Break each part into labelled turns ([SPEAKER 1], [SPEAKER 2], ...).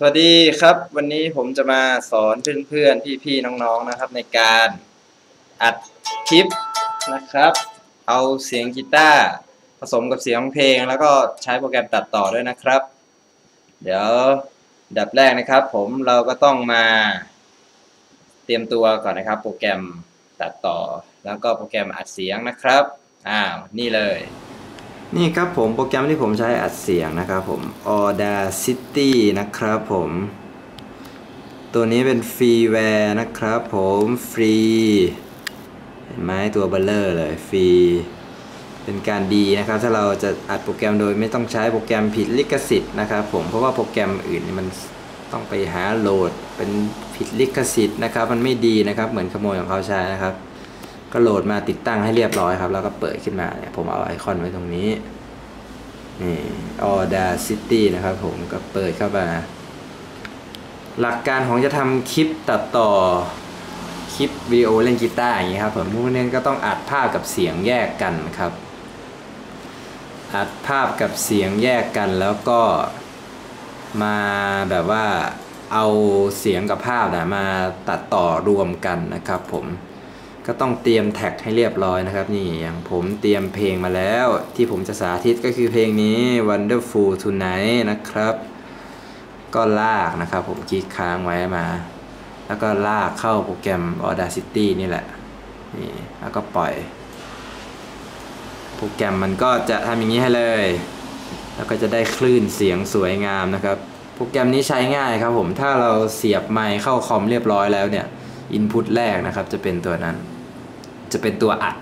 [SPEAKER 1] สวัสดีครับ วันนี้ผมจะมาสอนเพื่อนๆ พี่ๆ น้องๆ นะครับ ในการอัดคลิปนะครับ เอาเสียงกีตาร์ผสมกับเสียงเพลง แล้วก็ใช้โปรแกรมตัดต่อด้วยนะครับ เดี๋ยวดับแรกนะครับ ผมเราก็ต้องมาเตรียมตัวก่อนนะครับ โปรแกรมตัดต่อ แล้วก็โปรแกรมอัดเสียงนะครับอ้าวนี่เลย นี่ครับผมโปรแกรมที่ผมใช้อัดเสียงนะครับผม Audacity นะครับผม ตัวนี้เป็นฟรีแวร์นะครับผมฟรีเห็นไหมตัวเบลเลอร์เลยฟรีเป็นการดีนะครับ ถ้าเราจะอัดโปรแกรมโดยไม่ต้องใช้โปรแกรมผิดลิขสิทธิ์นะครับผมเพราะว่าโปรแกรมอื่นนี่มันต้องไปหาโหลดเป็นผิดลิขสิทธิ์นะครับ มันไม่ดีนะครับ เหมือนขโมยของเขาใช้นะครับ ก็โหลดมาติดตั้งให้เรียบร้อยครับ แล้วก็เปิดขึ้นมาเนี่ยผมเอาไอคอนไว้ตรงนี้นี่ Audacity นะครับผมก็เปิดเข้ามา หลักการของจะทำคลิปตัดต่อคลิปวิดีโอเล่นกีตาร์อย่างนี้ครับผมพวกนี้ก็ต้องอัดภาพกับเสียงแยกกันครับ อัดภาพกับเสียงแยกกันแล้วก็มาแบบว่าเอาเสียงกับภาพนะมาตัดต่อรวมกันนะครับผม ก็ต้องเตรียมแท็กให้เรียบร้อยนะครับ นี่อย่างผมเตรียมเพลงมาแล้ว ที่ผมจะสาธิตก็คือเพลงนี้ Wonderful Tonight นะครับ ก็ลากนะครับ ผมคลิกค้างไว้มา แล้วก็ลากเข้าโปรแกรม Audacity นี่แหละนี่แล้วก็ปล่อย โปรแกรมมันก็จะทำอย่างนี้ให้เลย แล้วก็จะได้คลื่นเสียงสวยงามนะครับ โปรแกรมนี้ใช้ง่ายครับผมถ้าเราเสียบไมค์เข้าคอมเรียบร้อยแล้วเนี่ย อินพุตแรกนะครับ จะเป็นตัวนั้น จะเป็นตัวอัด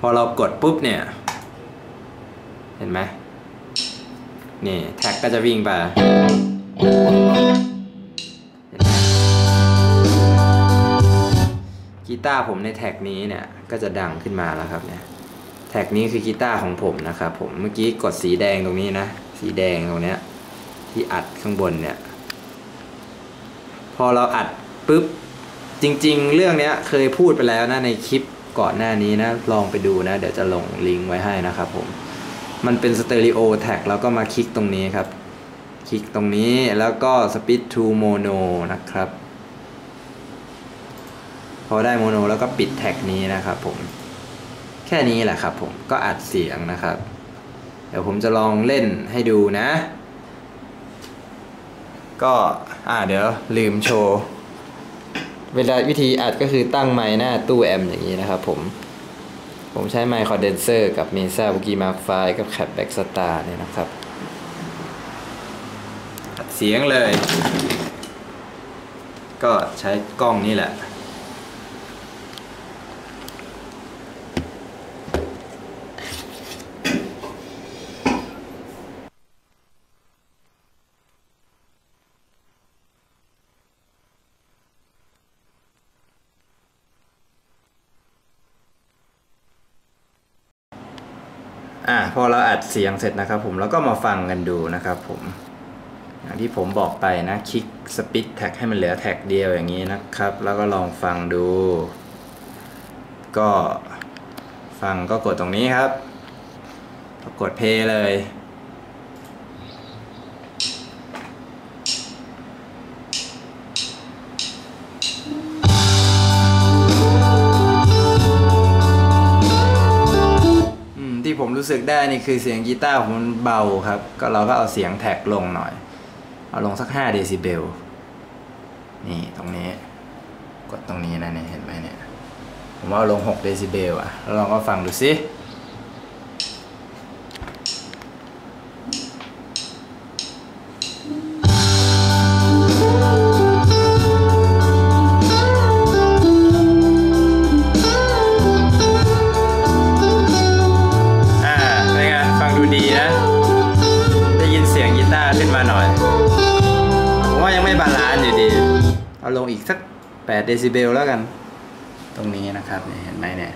[SPEAKER 1] พอเรากดปุ๊บเนี่ย เห็นไหมนี่แท็กก็จะวิ่งไปกีตาร์ผมในแท็กนี้เนี่ยก็จะดังขึ้นมาแล้วครับเนี่ยแท็กนี้คือกีตาร์ของผมนะครับผมเมื่อกี้กดสีแดงตรงนี้นะ สีแดงตรงเนี้ยที่อัดข้างบนเนี่ย พอเราอัดปุ๊บ จริง ๆ เรื่องเนี้ยเคยพูดไปแล้วนะในคลิปก่อนหน้านี้นะ ลองไปดูนะ เดี๋ยวจะลงลิงก์ไว้ให้นะครับผม มันเป็นสเตอริโอแท็กแล้วก็มาคลิกตรงนี้ครับ คลิกตรงนี้แล้วก็ Speed to Mono นะครับ พอได้โมโนแล้วก็ปิดแท็กนี้นะครับผม แค่นี้แหละครับผมก็อัดเสียงนะครับ เดี๋ยวผมจะลองเล่นให้ดูนะ ก็อ่าเดี๋ยวลืมโชว์ เวลาวิธีอัดก็คือตั้งไมค์หน้าตู้แอมอย่างนี้นะครับผม ผมใช้ไมค์คอนเดนเซอร์กับเมซ่าบุกี้มาร์คไฟกับแคปแบ็กสตาร์เนี่ยนะครับอัดเสียงเลย ก็ใช้กล้องนี่แหละ อ่าพอเราอัดเสียงเสร็จนะครับผมแล้วก็มาฟังกันดูนะครับผมอย่างที่ผมบอกไปนะคลิกสปิดแท็กให้มันเหลือแท็กเดียวอย่างนี้นะครับ แล้วก็ลองฟังดู ก็ฟังก็กดตรงนี้ครับกดเพลย์เลย รู้สึกได้นี่คือเสียงกีตาร์ผมมันเบาครับ ก็เราก็เอาเสียงแท็กลงหน่อย เอาลงสัก 5 เดซิเบล นี่ตรงนี้ กดตรงนี้นะเนี่ยเห็นไหมเนี่ย ผมว่าเอาลง 6 เดซิเบลอะแล้วเราก็ฟังดูสิ อีกสัก8เดซิเบลแล้วกัน ตรงนี้นะครับเนี่ยเห็นไหมเนี่ย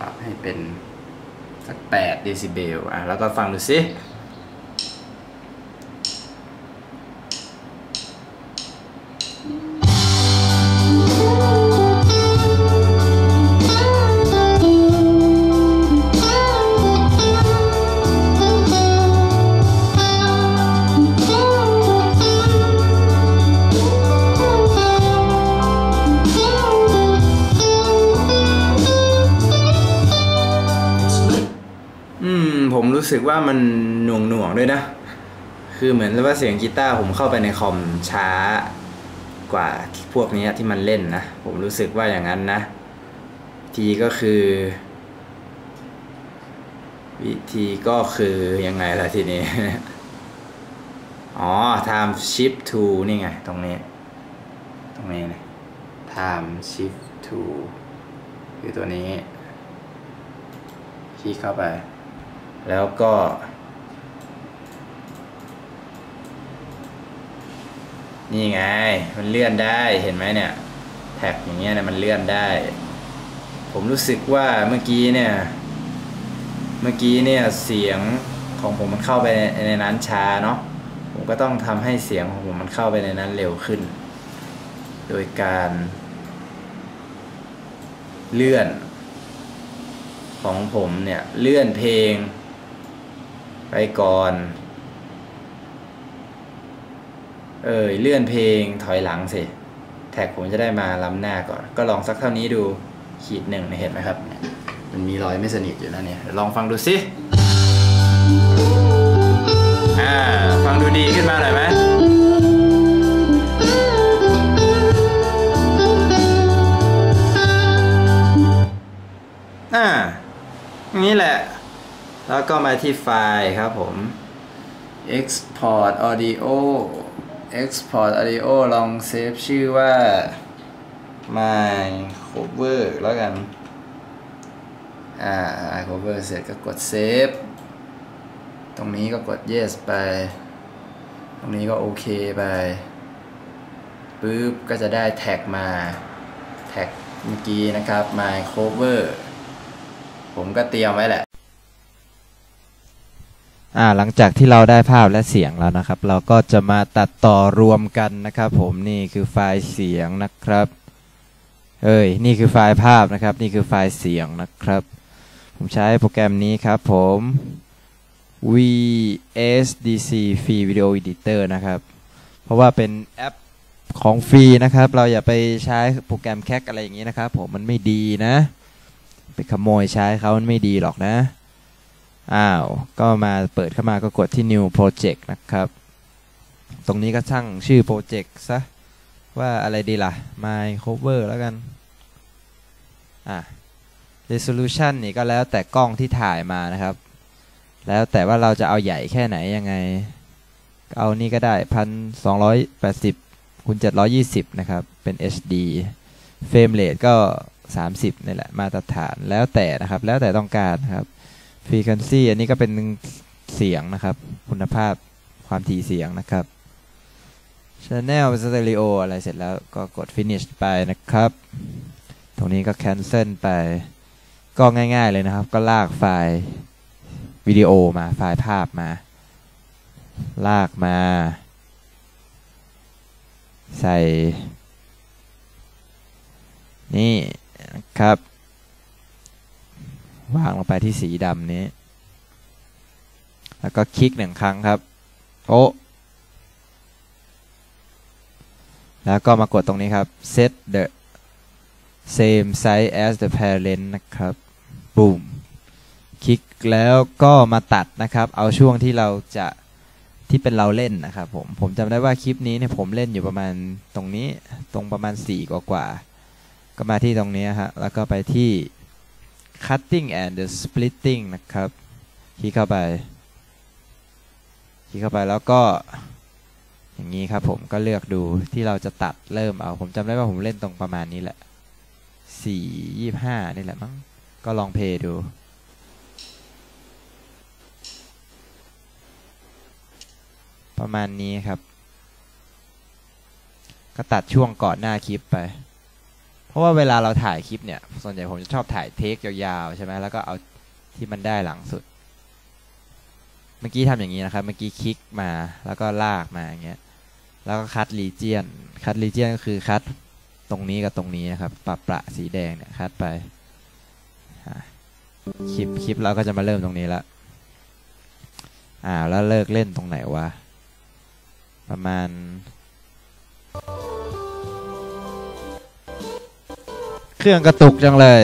[SPEAKER 1] ปรับให้เป็นสัก8เดซิเบลอะแล้วก็ฟังดูสิ้สึกว่ามันหน่วงหน่วงๆด้วยนะ คือเหมือนว่าเสียงกีตาร์ผมเข้าไปในคอมช้ากว่าพวกนี้ที่มันเล่นนะ ผมรู้สึกว่าอย่างนั้นนะ ทีก็คือ วิธีก็คือยังไงล่ะทีนี้ อ๋อ time shift to นี่ไง ตรงนี้ ตรงนี้นะ time shift to คือตัวนี้ คลิกเข้าไป แล้วก็ นี่ไง มันเลื่อนได้เห็นไหมเนี่ย แท็กอย่างเงี้ยเนี่ยมันเลื่อนได้ ผมรู้สึกว่าเมื่อกี้เนี่ย เมื่อกี้เนี่ยเสียงของผมมันเข้าไปในนั้นช้าเนาะผมก็ต้องทำให้เสียงของผมมันเข้าไปในนั้นเร็วขึ้น โดยการเลื่อนของผมเนี่ย เลื่อนเพลง ไปก่อน เออเลื่อนเพลงถอยหลังสิ แท็กผมจะได้มาล้ำหน้าก่อน ก็ลองสักเท่านี้ดูขีดหนึ่งเห็นไหมครับ มันมีรอยไม่สนิทอยู่นะเนี่ย ลองฟังดูสิ อ่า ฟังดูดีขึ้นมาหน่อยไหมอ่าอย่างนี้แหละ แล้วก็มาที่ไฟล์ครับผม export audio export audio ลองเซฟชื่อว่า my cover แล้วกัน อ่า my cover เสร็จก็กดเซฟ ตรงนี้ก็กด yes ไป ตรงนี้ก็โอเคไปปึ๊บ ก็จะได้แท็กมา แท็กเมื่อกี้นะครับ my cover ผมก็เตรียมไว้แหละ
[SPEAKER 2] อ่าหลังจากที่เราได้ภาพและเสียงแล้วนะครับ เราก็จะมาตัดต่อรวมกันนะครับ ผมนี่คือไฟล์เสียงนะครับ เอ้ยนี่คือไฟล์ภาพนะครับ นี่คือไฟล์เสียงนะครับ ผมใช้โปรแกรมนี้ครับผม VSDC Free Video Editor นะครับ เพราะว่าเป็นแอปของฟรีนะครับ เราอย่าไปใช้โปรแกรมแคกอะไรอย่างนี้นะครับ ผมมันไม่ดีนะ ไปขโมยใช้เขามันไม่ดีหรอกนะ อ้าว ก็มาเปิดเข้ามาก็กดที่ new project นะครับ ตรงนี้ก็ช่างชื่อโปรเจกต์ซะ ว่าอะไรดีล่ะ my cover แล้วกัน อะ resolution นี่ก็แล้วแต่กล้องที่ถ่ายมานะครับ แล้วแต่ว่าเราจะเอาใหญ่แค่ไหนยังไง เอานี่ก็ได้พันสองร้อยแปดสิบคูณเจ็ดร้อยี่สิบนะครับ เป็น HD เฟรมเรทก็ 30นี่แหละ มาตรฐานแล้วแต่นะครับ แล้วแต่ต้องการนะครับ frequency อันนี้ก็เป็นเสียงนะครับ คุณภาพความถี่เสียงนะครับ channel เป็น stereo อะไรเสร็จแล้วก็กด finish ไปนะครับ ตรงนี้ก็ cancel ไป ก็ง่ายๆเลยนะครับ ก็ลากไฟล์วิดีโอมาไฟล์ภาพมา ลากมา ใส่ นี่นะครับ วางลงไปที่สีดำนี้ แล้วก็คลิกหนึ่งครั้งครับโอ้แล้วก็มากดตรงนี้ครับ set the same size as the parent นะครับ boom คลิกแล้วก็มาตัดนะครับ เอาช่วงที่เราจะที่เป็นเราเล่นนะครับผม ผมจำได้ว่าคลิปนี้เนี่ยผมเล่นอยู่ประมาณตรงนี้ตรงประมาณ4กว่ากว่าก็มาที่ตรงนี้ฮะแล้วก็ไปที่ cutting and the splitting นะครับคลิกเข้าไปคลิกเข้าไปแล้วก็อย่างนี้ครับผมก็เลือกดูที่เราจะตัดเริ่มเอาผมจำได้ว่าผมเล่นตรงประมาณนี้แหละสี่ยี่ห้านี่แหละมั้งก็ลองเพลย์ดูประมาณนี้ครับ ก็ตัดช่วงก่อนหน้าคลิปไป ราะว่าเวลาเราถ่ายคลิปเนี่ย ส่วนใหญ่ผมจะชอบถ่ายเทคยาวๆใช่ไหมแล้วก็เอาที่มันได้หลังสุด เมื่อกี้ทำอย่างนี้นะครับ เมื่อกี้คลิกมาแล้วก็ลากมาอย่างเงี้ย แล้วก็คัดรีเจียน คัดรีเจียนก็คือคัดตรงนี้กับตรงนี้นะครับ ปรับประสีแดงเนี่ยคัดไป คลิปคลิปเราก็จะมาเริ่มตรงนี้ละ อ่าแล้วเลิกเล่นตรงไหนวะ ประมาณ ครื่องกระตุกจังเลย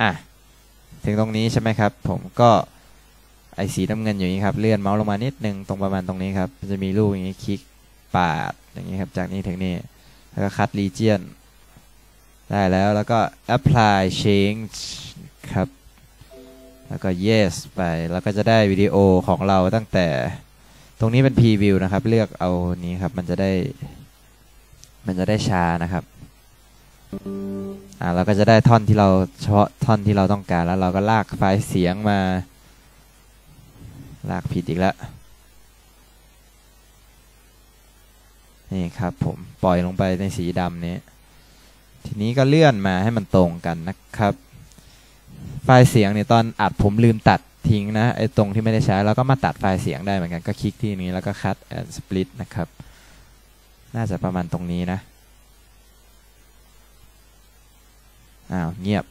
[SPEAKER 2] อะ ถึงตรงนี้ใช่ไหมครับ ผมก็ไอสีน้ำเงินอยู่นี้ครับ เลื่อนเมาส์ลงมานิดนึงตรงประมาณตรงนี้ครับ จะมีรูปอย่างนี้คลิกปาดอย่างนี้ครับ จากนี้ถึงนี่แล้วก็คัดรีเจียนได้แล้วแล้วก็ apply change ครับ แล้วก็ yes ไป แล้วก็จะได้วิดีโอของเราตั้งแต่ตรงนี้เป็น preview นะครับ เลือกเอานี้ครับ มันจะได้ มันจะได้ช้านะครับ อ่า เราก็จะได้ท่อนที่เราเฉพาะท่อนที่เราต้องการ แล้วเราก็ลากไฟล์เสียงมา ลากผิดอีกแล้ว นี่ครับผมปล่อยลงไปในสีดำนี้ ทีนี้ก็เลื่อนมาให้มันตรงกันนะครับ ไฟล์เสียงเนี่ยตอนอัดผมลืมตัดทิ้งนะไอ้ตรงที่ไม่ได้ใช้เราก็มาตัดไฟล์เสียงได้เหมือนกันก็คลิกที่นี้แล้วก็ cut and split นะครับ น่าจะประมาณตรงนี้นะอ้าวเงียบ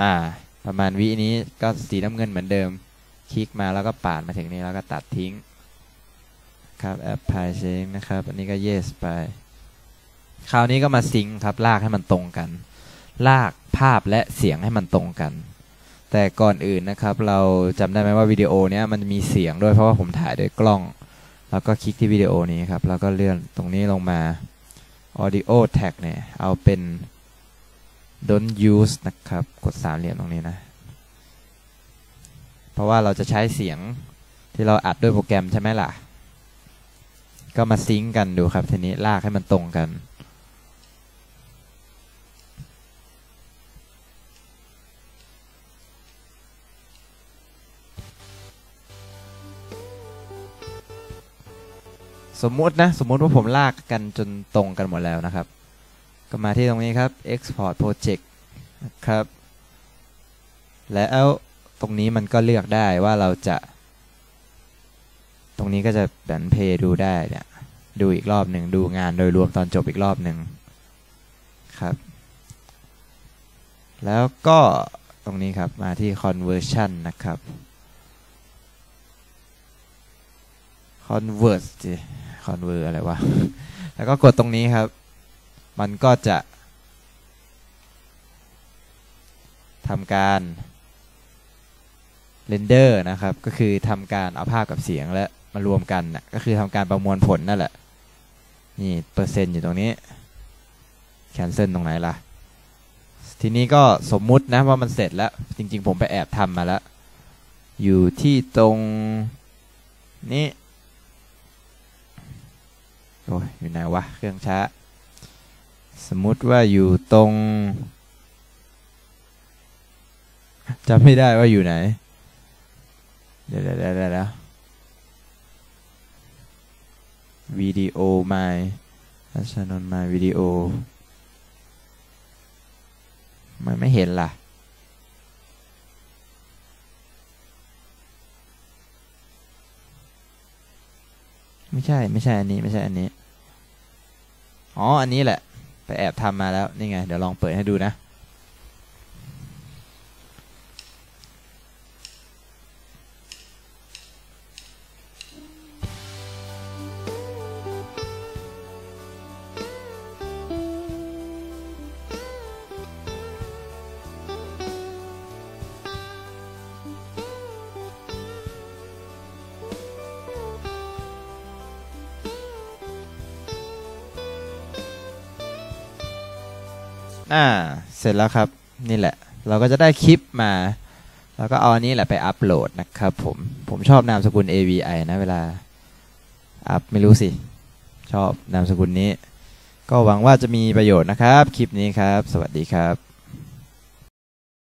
[SPEAKER 2] อ่า ประมาณวินี้ก็สีน้ำเงินเหมือนเดิม คลิกมาแล้วก็ปาดมาถึงนี้แล้วก็ตัดทิ้ง ครับ apply change นะครับ อันนี้ก็ yes ไป คราวนี้ก็มาซิงค์ครับ ลากให้มันตรงกัน ลากภาพและเสียงให้มันตรงกัน แต่ก่อนอื่นนะครับ เราจำได้ไหมว่าวิดีโอเนี้ยมันมีเสียงด้วยเพราะว่าผมถ่ายด้วยกล้อง แล้วก็คลิกที่วิดีโอนี้ครับ แล้วก็เลื่อนตรงนี้ลงมา audio tag เนี่ย เอาเป็น don't use นะครับ กดสามเหลี่ยมตรงนี้นะ เพราะว่าเราจะใช้เสียงที่เราอัดด้วยโปรแกรมใช่ไหมล่ะ ก็มาซิงก์กันดูครับ ทีนี้ลากให้มันตรงกัน สมมุตินะ สมมุติว่าผมลากกันจนตรงกันหมดแล้วนะครับ ก็มาที่ตรงนี้ครับ export project ครับ แล้วตรงนี้มันก็เลือกได้ว่าเราจะ ตรงนี้ก็จะแบนเพย์ดูได้เนี่ย ดูอีกรอบหนึ่งดูงานโดยรวมตอนจบอีกรอบหนึ่งครับ แล้วก็ตรงนี้ครับมาที่ conversion นะครับ convert convert อะไรวะ แล้วก็กดตรงนี้ครับ มันก็จะทำการเรนเดอร์นะครับ ก็คือทำการเอาภาพกับเสียงและมารวมกันนะก็คือทำการประมวลผลนั่นแหละ นี่เปอร์เซ็นต์อยู่ตรงนี้ แคนเซิลตรงไหนล่ะ ทีนี้ก็สมมุตินะว่ามันเสร็จแล้ว จริง ๆ ผมไปแอบทำมาแล้ว อยู่ที่ตรงนี้ โอ้ยอยู่ไหนวะ เครื่องช้า สมมุติว่าอยู่ตรงจำไม่ได้ว่าอยู่ไหน เดี๋ยวเดี๋ยวเดี๋ยวเดี๋ย วิดีโอมารัชนนมาวิดีโอ มันไม่เห็นล่ะ ไม่ใช่ ไม่ใช่อันนี้ ไม่ใช่อันนี้ อ๋อ อันนี้แหละ ไปแอบทำมาแล้ว นี่ไง เดี๋ยวลองเปิดให้ดูนะ อ่า เสร็จแล้วครับ นี่แหละ เราก็จะได้คลิปมา แล้วก็เอาอันนี้แหละไปอัปโหลดนะครับผม ผมชอบนามสกุล AVI นะเวลา อัพไม่รู้สิ ชอบนามสกุลนี้ ก็หวังว่าจะมีประโยชน์นะครับ คลิปนี้ครับ สวัสดีครับ